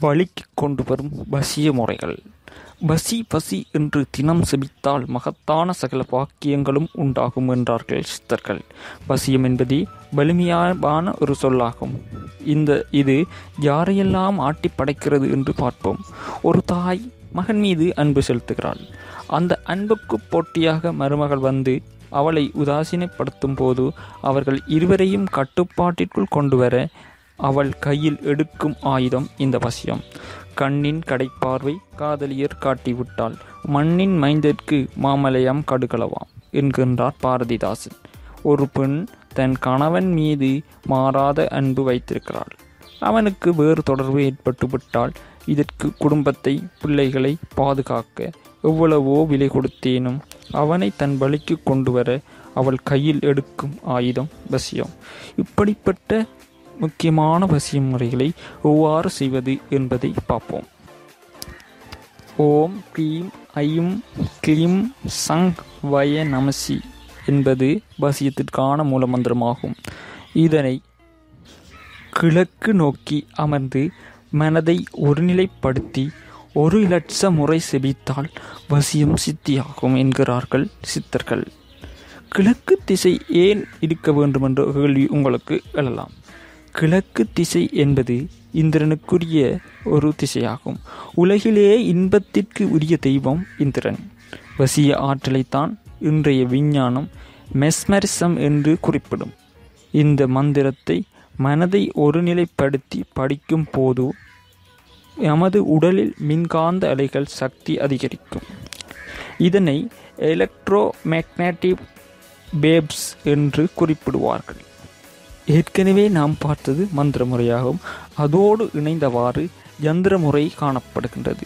வழிக்கு கொண்டு வரும் வசிய முறைகள். பசி பசி என்று தினம் செபித்தால் மகத்தான சகல பாக்கியங்களும் உண்டாகும் என்றார்கள் சித்தர்கள். பசியம் என்பது வலிமையான ஒரு சொல்லாகும். இந்த இது யாரையெல்லாம் ஆட்டி படைக்கிறது என்று பார்ப்போம். ஒரு தாய் மகன் மீது அன்பு செலுத்துகிறாள். அந்த அன்புக்கு போட்டியாக மருமகள் வந்து அவளை உதாசீனப்படுத்தும் போது அவர்கள் இருவரையும் கட்டுப்பாட்டிற்குள் கொண்டு வர அவள் கையில் எடுக்கும் ஆயுதம் இந்த வசியம். கண்ணின் கடைப்பார்வை காதலியர் காட்டிவிட்டாள். மண்ணின் மைந்தற்கு மாமலையாம் கடுகளவாம் என்கின்றார் பாரதிதாசன். ஒரு பெண் தன் கணவன் மீது மாறாத அன்பு வைத்திருக்கிறாள். அவனுக்கு வேறு தொடர்பு ஏற்பட்டுவிட்டால் இதற்கு குடும்பத்தை பிள்ளைகளை பாதுகாக்க எவ்வளவோ விலை கொடுத்தேனும் அவனை தன் வழிக்கு கொண்டு வர அவள் கையில் எடுக்கும் ஆயுதம் வசியம். இப்படிப்பட்ட முக்கியமான வசிய முறைகளை எவ்வாறு செய்வது என்பதை பார்ப்போம். ஓம் க்ரீம் ஐம் க்ளீம் சங் வய நமசி என்பது வசியத்திற்கான மூலமந்திரமாகும் இதனை கிழக்கு நோக்கி அமர்ந்து மனதை ஒருநிலைப்படுத்தி ஒரு லட்சம் முறை செபித்தால் வசியம் சித்தியாகும் என்கிறார்கள் சித்தர்கள். கிழக்கு திசை ஏன் இருக்க வேண்டும் என்ற கேள்வி உங்களுக்கு எழலாம். கிழக்கு திசை என்பது இந்திரனுக்குரிய ஒரு திசையாகும். உலகிலேயே இன்பத்திற்கு உரிய தெய்வம் இந்திரன். வசிய ஆற்றலைத்தான் இன்றைய விஞ்ஞானம் மெஸ்மரிசம் என்று குறிப்பிடும். இந்த மந்திரத்தை மனதை ஒருநிலைப்படுத்தி படிக்கும் போது நமது உடலில் மின்காந்த அலைகள் சக்தி அதிகரிக்கும். இதனை எலக்ட்ரோ மேக்னட்டிவ் பேப்ஸ் என்று குறிப்பிடுவார்கள். ஏற்கனவே நாம் பார்த்தது மந்திர முறையாகும் அதோடு இணைந்தவாறு யந்திர முறை காணப்படுகின்றது.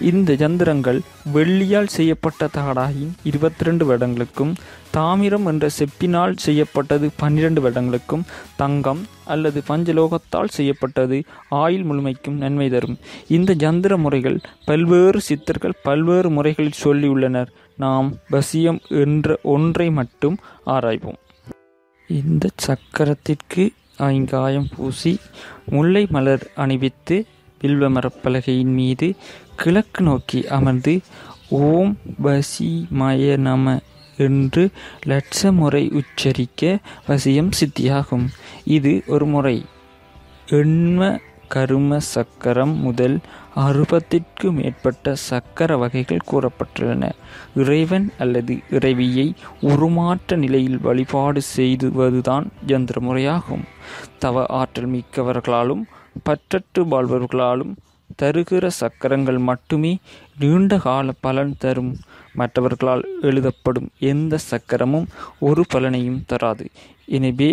இந்த யந்திரங்கள் வெள்ளியால் செய்யப்பட்ட தகடாயின் இருபத்தி ரெண்டு வருடங்களுக்கும் தாமிரம் என்ற செப்பினால் செய்யப்பட்டது பன்னிரண்டு வருடங்களுக்கும் தங்கம் அல்லது பஞ்சலோகத்தால் செய்யப்பட்டது ஆயுள் முழுமைக்கும் நன்மை தரும். இந்த யந்திர முறைகள் பல்வேறு சித்தர்கள் பல்வேறு முறைகளில் சொல்லியுள்ளனர். நாம் வசியம் என்ற ஒன்றை மட்டும் ஆராய்வோம். இந்த சக்கரத்திற்கு ஐங்காயம் பூசி முல்லை மலர் அணிவித்து வில்வ மரப்பலகையின் மீது கிழக்கு நோக்கி அமர்ந்து ஓம் பசி மய நம என்று லட்ச முறை உச்சரிக்க வசியம் சித்தியாகும். இது ஒரு முறை. எண்ம கரும சக்கரம் முதல் அறுபத்திற்கு மேற்பட்ட சக்கர வகைகள் கூறப்பட்டுள்ளன. இறைவன் அல்லது இறைவியை உருமாற்ற நிலையில் வழிபாடு செய்துவதுதான் யந்திர முறையாகும் தவ ஆற்றல் மிக்கவர்களாலும் பற்றற்று வாழ்பவர்களாலும் தருகிற சக்கரங்கள் மட்டுமே நீண்ட கால பலன் தரும். மற்றவர்களால் எழுதப்படும் எந்த சக்கரமும் ஒரு பலனையும் தராது. எனவே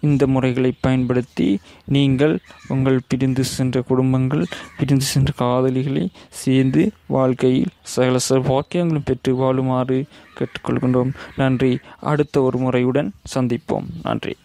இந்த முறைகளை பயன்படுத்தி நீங்கள் உங்கள் பிரிந்து சென்ற குடும்பங்கள் பிரிந்து சென்ற காதலிகளை சேர்ந்து வாழ்க்கையில் சகல வாக்கியங்களும் பெற்று வாழுமாறு கேட்டுக்கொள்கின்றோம். நன்றி. அடுத்த ஒரு முறையுடன் சந்திப்போம். நன்றி.